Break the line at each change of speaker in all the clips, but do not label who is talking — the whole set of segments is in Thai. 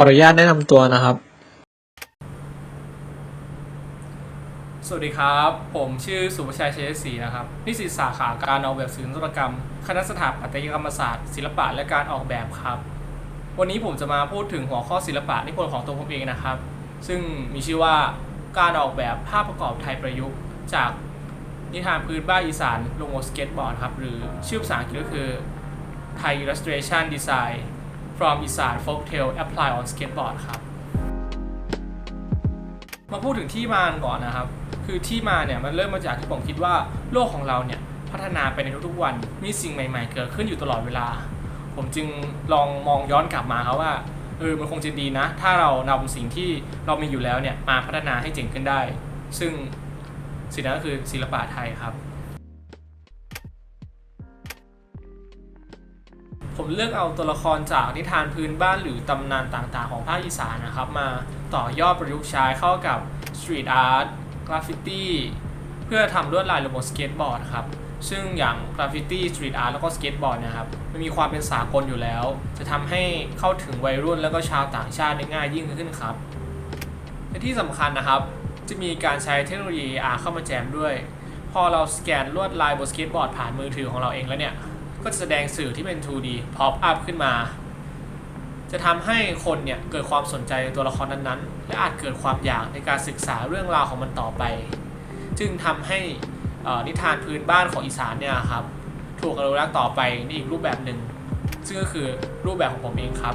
ออนุญาตแนะนำตัวนะครับ
สวัสดีครับ ผมชื่อสุภชัยเชยศรีนะครับ นิสิตสาขาการออกแบบศิลปกรรม คณะสถาปัตยกรรมศาสตร์ ศิลปะและการออกแบบครับ วันนี้ผมจะมาพูดถึงหัวข้อศิลปะนิพนธ์ของตัวผมเองนะครับ ซึ่งมีชื่อว่าการออกแบบภาพประกอบไทยประยุกต์ จากนิทานพื้นบ้านอีสานลงบนสเก็ตบอร์ดครับ หรือชื่อภาษาอังกฤษก็คือ Thai Illustration Design from อีสาน Folktale Apply on Skateboard ครับ มาพูดถึงที่มาก่อนนะครับ คือที่มาเนี่ยมันเริ่มมาจากที่ผมคิดว่าโลกของเราเนี่ยพัฒนาไปในทุกๆวัน มีสิ่งใหม่ๆ เกิดขึ้นอยู่ตลอดเวลา ผมจึงลองมองย้อนกลับมาครับว่าเออมันคงจะดีนะ ถ้าเรานำสิ่งที่เรามีอยู่แล้วเนี่ยมาพัฒนาให้เจ๋งขึ้นได้ ซึ่งสิ่งนั้นก็คือศิลปะไทยครับ ผมเลือกเอาตัวละครจากนิทานพื้นบ้านหรือตำนานต่างๆ ของภาคอีสานนะครับ มาต่อยอดประยุกต์ใช้เข้ากับสตรีทอาร์ตกราฟฟิตี้เพื่อทำลวดลายลงบนสเก็ตบอร์ดครับซึ่งอย่างกราฟฟิตี้สตรีทอาร์ตแล้วก็สเก็ตบอร์ดนะครับมันมีความเป็นสากลอยู่แล้ว จะทำให้เข้าถึงวัยรุ่นแล้วก็ชาวต่างชาติได้ง่ายยิ่งขึ้นครับและที่สำคัญนะครับ จะมีการใช้เทคโนโลยี AR เข้ามาแจมด้วย พอเราสแกนลวดลายบนสเก็ตบอร์ดผ่านมือถือของเราเองแล้วเนี่ย ก็จะแสดงสื่อที่เป็น 2D pop up ขึ้นมา จะทำให้คนเนี่ยเกิดความสนใจในตัวละครนั้นๆ และอาจเกิดความอยากในการศึกษาเรื่องราวของมันต่อไป จึงทำให้นิทานพื้นบ้านของอีสานเนี่ยครับถูกอนุรักษ์ต่อไปในอีกรูปแบบหนึ่ง ซึ่งก็คือรูปแบบของผมเองครับ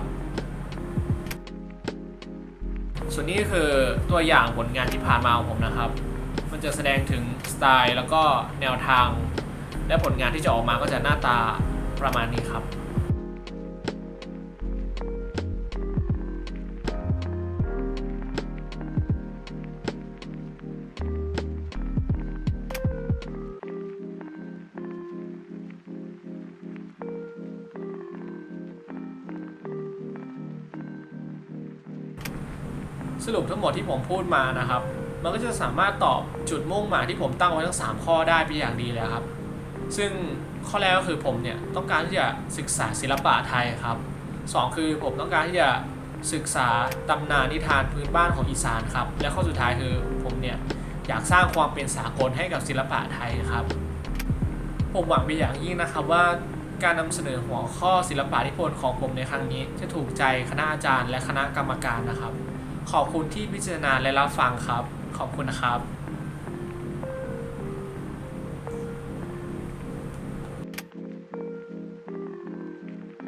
ส่วนนี้ก็คือตัวอย่างผลงานที่ผ่านมาของผมนะครับ มันจะแสดงถึงสไตล์แล้วก็แนวทาง และผลงานที่จะออกมาก็จะหน้าตาประมาณนี้ครับสรุปทั้งหมดที่ผมพูดมานะครับ มันก็จะสามารถตอบจุดมุ่งหมายที่ผมตั้งไว้ทั้ง 3 ข้อได้เป็นอย่างดีเลยครับ ซึ่งข้อแรกก็คือผมเนี่ยต้องการที่จะศึกษาศิลปะไทยครับสองคือผมต้องการที่จะศึกษาตำนานนิทานพื้นบ้านของอีสานครับ และข้อสุดท้ายคือผมเนี่ยอยากสร้างความเป็นสากลให้กับศิลปะไทยครับ ผมหวังเป็นอย่างยิ่งนะครับว่าการนำเสนอหัวข้อศิลปะนิพนธ์ของผมในครั้งนี้ จะถูกใจคณะอาจารย์และคณะกรรมการนะครับ ขอบคุณที่พิจารณาและรับฟังครับ ขอบคุณนะครับ